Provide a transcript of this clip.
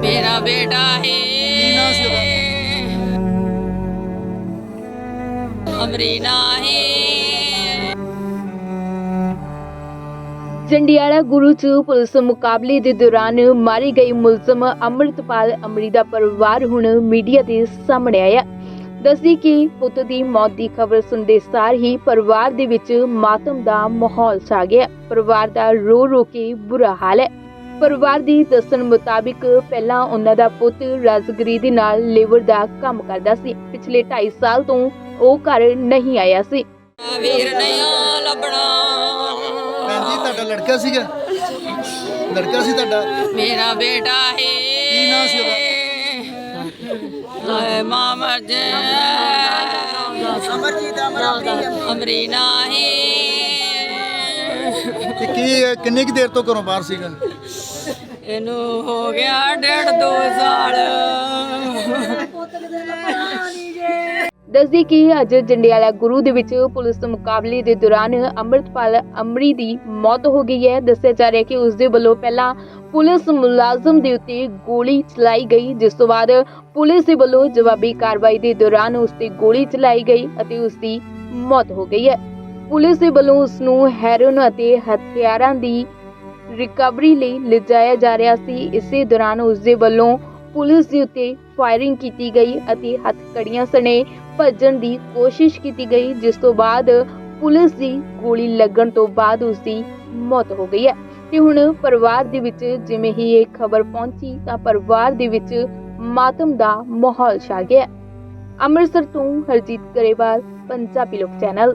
ਮੇਰਾ ਬੇਟਾ ਹੈ। ਅਮਰੀਨਾ ਹੈ। ਜੰਡਿਆਲਾ ਗੁਰੂ ਚ ਪੁਲਿਸ ਮੁਕਾਬਲੇ ਦੇ ਦੌਰਾਨ ਮਾਰੇ ਗਏ ਮੁਲਜ਼ਮ ਅੰਮ੍ਰਿਤਪਾਲ ਅਮਰੀ ਦਾ ਪਰਿਵਾਰ ਹੁਣ ਮੀਡੀਆ ਦੇ ਸਾਹਮਣੇ ਆਇਆ। ਦੱਸਦੀ ਕਿ ਪੁੱਤ ਦੀ ਮੌਤ ਦੀ ਖਬਰ ਸੁਣਦੇ ਸਾਰ ਹੀ ਪਰਿਵਾਰ ਦੇ ਵਿੱਚ ਮਾਤਮ ਦਾ ਮਾਹੌਲ ਛਾ ਗਿਆ। ਪਰਿਵਾਰ ਦਾ ਰੋ ਰੋ ਕੇ ਬੁਰਾ ਹਾਲ ਹੈ। ਪਰਿਵਾਰ ਦੀ ਦੱਸਣ ਮੁਤਾਬਿਕ ਪਹਿਲਾਂ ਉਹਨਾਂ ਦਾ ਪੁੱਤ ਰਾਜਗਰੀ ਦੇ ਨਾਲ ਲੇਬਰ ਦਾ ਕੰਮ ਕਰਦਾ ਸੀ। ਪਿਛਲੇ 2.5 ਸਾਲ ਤੋਂ ਉਹ ਘਰ ਨਹੀਂ ਆਇਆ ਸੀ। ਵੀਰ ਨਹੀਂ ਲੱਭਣਾ। ਭੈਣ ਜੀ ਤੁਹਾਡਾ ਲੜਕਾ ਸੀਗਾ? ਲੜਕਾ ਸੀ ਤੁਹਾਡਾ? ਮੇਰਾ ਬੇਟਾ ਹੈ। ਕੀ ਨਾਂ ਸੀ ਹਾਏ ਮਾਂ ਮਰ ਜਾ। ਅਮਰਜੀਤ ਅਮਰੀਨਾ ਹੈ। ਤੇ ਕੀ ਕਿੰਨੇ ਕੁ ਦੇਰ ਤੋਂ ਘਰੋਂ ਬਾਹਰ ਸੀਗਾ? ਇਹਨੂੰ ਹੋ ਗਿਆ ਡੇਢ ਦੋ ਸਾਲ। ਦੱਸਦੀ ਕਿ ਅੱਜ ਜੰਡਿਆਲਾ ਗੁਰੂ ਦੇ ਵਿੱਚ ਪੁਲਿਸ ਮੁਕਾਬਲੇ ਦੇ ਦੌਰਾਨ ਅੰਮ੍ਰਿਤਪਾਲ ਅਮਰੀ ਦੀ ਮੌਤ ਹੋ ਗਈ ਹੈ। ਦੱਸਿਆ ਜਾ ਰਿਹਾ ਕਿ ਉਸ ਦੇ ਵੱਲੋਂ ਪਹਿਲਾਂ ਪੁਲਿਸ ਮੁਲਾਜ਼ਮ ਦੇ ਉੱਤੇ ਗੋਲੀ ਚਲਾਈ ਗਈ, ਜਿਸ ਤੋਂ ਬਾਅਦ ਪੁਲਿਸ ਦੇ ਵੱਲੋਂ ਜਵਾਬੀ ਕਾਰਵਾਈ ਦੇ ਦੌਰਾਨ ਉਸ ਤੇ ਗੋਲੀ ਚਲਾਈ ਗਈ ਅਤੇ ਉਸ ਦੀ ਮੌਤ ਹੋ ਗਈ ਹੈ। ਪੁਲਿਸ ਦੇ ਵੱਲੋਂ ਉਸ ਨੂੰ ਹੈਰੋਨ ਅਤੇ ਹਥਿਆਰਾਂ ਦੀ ਰਿਕਵਰੀ ਲਈ ਲਿਜਾਇਆ ਜਾ ਰਿਹਾ ਸੀ। ਇਸੇ ਦੌਰਾਨ ਉਸ ਦੇ ਵੱਲੋਂ ਪੁਲਿਸ ਦੇ ਉੱਤੇ ਫਾਇਰਿੰਗ ਕੀਤੀ ਗਈ ਅਤੇ ਹੱਥਕੜੀਆਂ ਸਣੇ ਭੱਜਣ ਦੀ ਕੋਸ਼ਿਸ਼ ਕੀਤੀ ਗਈ, ਜਿਸ ਤੋਂ ਬਾਅਦ ਪੁਲਿਸ ਦੀ ਗੋਲੀ ਲੱਗਣ ਤੋਂ ਬਾਅਦ ਉਸ ਦੀ ਮੌਤ ਹੋ ਗਈ ਹੈ। ਤੇ ਹੁਣ ਪਰਿਵਾਰ ਦੇ ਵਿੱਚ ਜਿਵੇਂ ਹੀ ਇਹ ਖਬਰ ਪਹੁੰਚੀ, ਤਾਂ ਪਰਿਵਾਰ ਦੇ ਵਿੱਚ ਮਾਤਮ ਦਾ ਮਾਹੌਲ ਛਾ ਗਿਆ ਅੰਮ੍ਰਿਤਸਰ ਤੋਂ ਹਰਜੀਤ ਗਰੇਵਾਲ, ਪੰਜਾਬੀ ਲੋਕ ਚੈਨਲ।